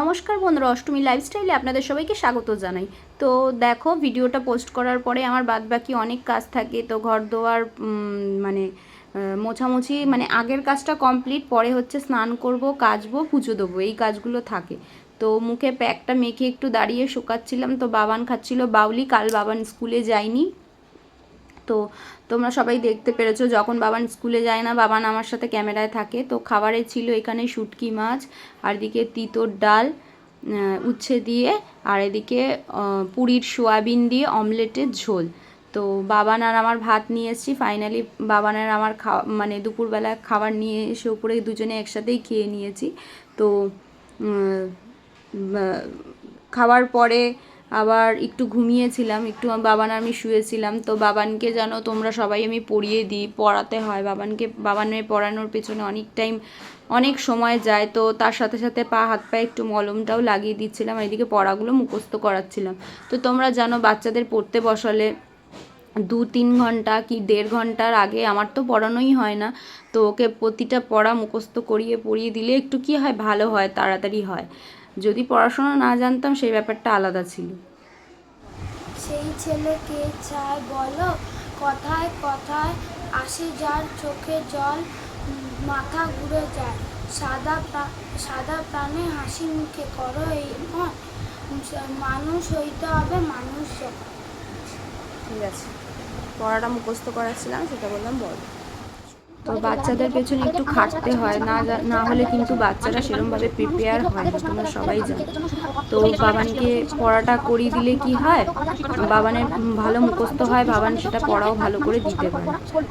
নমস্কার বন্ধুরা, অষ্টমী লাইফস্টাইলে আপনাদের সবাইকে স্বাগত জানাই। তো দেখো, ভিডিওটা পোস্ট করার পরে আমার বাদ বাকি অনেক কাজ থাকে, তো ঘর দোয়ার মানে মোছামুছি মানে আগের কাজটা কমপ্লিট পরে হচ্ছে স্নান করব কাচবো পুজো দেবো, এই কাজগুলো থাকে। তো মুখে প্যাকটা মেখে একটু দাঁড়িয়ে শুকাচ্ছিলাম, তো বাবান খাচ্ছিল বাউলি, কাল বাবান স্কুলে যায়নি। তো তোমরা সবাই দেখতে পেরেছ, যখন বাবান স্কুলে যায় না, বাবান আমার সাথে ক্যামেরায় থাকে। তো খাবারে ছিল এখানে শুটকি মাছ, আর এদিকে তিতোর ডাল উচ্ছে দিয়ে, আর এদিকে পুরীর সোয়াবিন দিয়ে অমলেটের ঝোল। তো বাবান আর আমার ভাত নিয়ে এসেছি ফাইনালি বাবান আর আমার খাওয়া মানে দুপুরবেলা খাবার নিয়ে এসে উপরে দুজনে একসাথেই খেয়ে নিয়েছি। তো খাওয়ার পরে আবার একটু ঘুমিয়েছিলাম, একটু বাবান আমি শুয়েছিলাম। তো বাবানকে যেন তোমরা সবাই আমি পড়িয়ে দিই, পড়াতে হয়। বাবানকে, বাবানের পড়ানোর পেছনে অনেক টাইম অনেক সময় যায়। তো তার সাথে সাথে পা, হাত পায়ে একটু মলমটাও লাগিয়ে দিচ্ছিলাম এদিকে পড়াগুলো মুখস্থ করাচ্ছিলাম। তো তোমরা জানো বাচ্চাদের পড়তে বসালে দু, তিন ঘণ্টা কি দেড় ঘণ্টার আগে আমার তো পড়ানোই হয় না। তো ওকে প্রতিটা পড়া মুখস্থ করিয়ে, পড়িয়ে দিলে একটু কি হয়, ভালো হয়, তাড়াতাড়ি হয়। যদি পড়াশোনা না জানতাম সেই ব্যাপারটা আলাদা ছিল। সেই ছেলেকে চায় বলো? কথায় কথায় আসে যার চোখে জল মাথা ঘুরে যায়। সাদা সাদা প্রাণে হাসি মুখে করো এই মন। মানুষ হইতে হবে মানুষ ঠিক আছে। পড়াটা মুখস্থ করাচ্ছিলাম সেটা বললাম বল। তো বাচ্চাদের পেছনে একটু খাটতে হয়, না না হলে কিন্তু বাচ্চারা সেরমভাবে প্রিপেয়ার হয় না, তোমরা সবাই জানো। তো বাবানকে পড়াটা করিয়ে দিলে কি হয়? বাবানের ভালো মুখস্থ হয়, বাবান সেটা পড়াও ভালো করে দিতে পারে।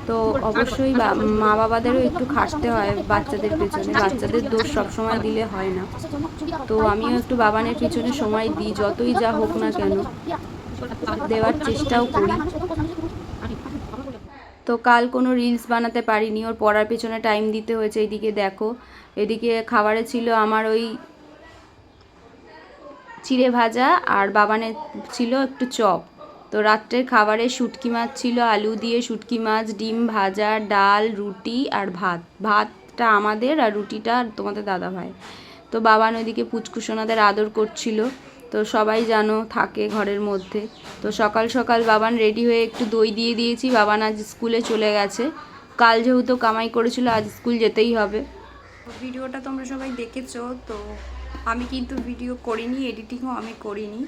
তো অবশ্যই মা বাবাদেরও একটু খাটতে হয় বাচ্চাদের পেছনে, বাচ্চাদের দোষ সবসময় দিলে হয় না। তো আমিও একটু বাবানের পিছনে সময় দিই, যতই যা হোক না কেন, দেওয়ার চেষ্টাও করি। তো কাল কোনো রিলস বানাতে পারিনি। ওর পড়ার পেছনে টাইম দিতে হয়েছে, এদিকে দেখো। এদিকে খাবারে ছিল আমার ওই চিড়ে ভাজা আর বাবানের ছিল একটু চপ। তো রাত্রের খাবারে শুটকি মাছ ছিল, আলু দিয়ে শুটকি মাছ, ডিম ভাজা, ডাল, রুটি আর ভাত। ভাতটা আমাদের আর রুটিটা তোমাদের দাদা ভাই তো বাবান ওইদিকে পুচকুসোনাদের আদর করছিল। তো সবাই জানো থাকে ঘরের মধ্যে। তো সকাল সকাল বাবান রেডি হয়ে একটু দই দিয়ে দিয়েছি। বাবান আজ স্কুলে চলে গেছে। কাল যেহেতু কামাই করেছিল, আজ স্কুল যেতেই হবে। ভিডিওটা তোমরা সবাই দেখেছ, তো আমি কিন্তু ভিডিও করিনি এডিটিংও আমি করিনি।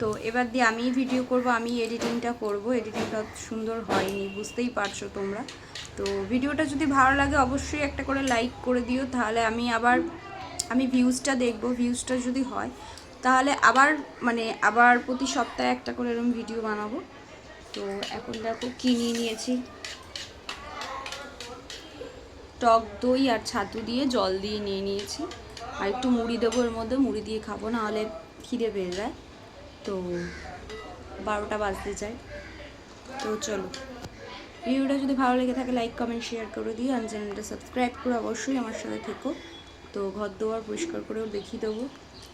তো এবার দিয়ে আমি ভিডিও করব আমি এডিটিংটা করব। এডিটিংটা সুন্দর হয়নি, বুঝতেই পারছ তোমরা। তো ভিডিওটা যদি ভালো লাগে, অবশ্যই একটা করে লাইক করে দিও। তাহলে আমি আবার, আমি ভিউজটা দেখব। ভিউজটা যদি হয় তাহলে আবার মানে আবার প্রতি সপ্তাহে একটা করে এরকম ভিডিও বানাবো। তো এখন দেখো কী নিয়ে নিয়েছি। টক দই আর ছাতু দিয়ে জল দিয়ে নিয়ে নিয়েছি। আর একটু মুড়ি দেবো এর মধ্যে, মুড়ি দিয়ে খাব না হলে খিদে পেয়ে যায়। তো বারোটা বাজতে চায় তো চলো। ভিডিওটা যদি ভালো লেগে থাকে লাইক কমেন্ট শেয়ার করে দিও। আর চ্যানেলটা সাবস্ক্রাইব করে অবশ্যই আমার সাথে থেকো। তো ঘর দোয়ার পরিষ্কার করেও দেখিয়ে দেবো।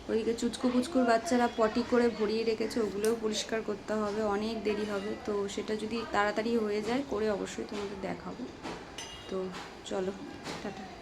ওইদিকে চুচকু পুচকুর বাচ্চারা পটি করে ভরিয়ে রেখেছে, ওগুলোও পরিষ্কার করতে হবে, অনেক দেরি হবে। তো সেটা যদি তাড়াতাড়ি হয়ে যায়, করে অবশ্যই তোমাদের দেখাবো। তো চলো, টাটা।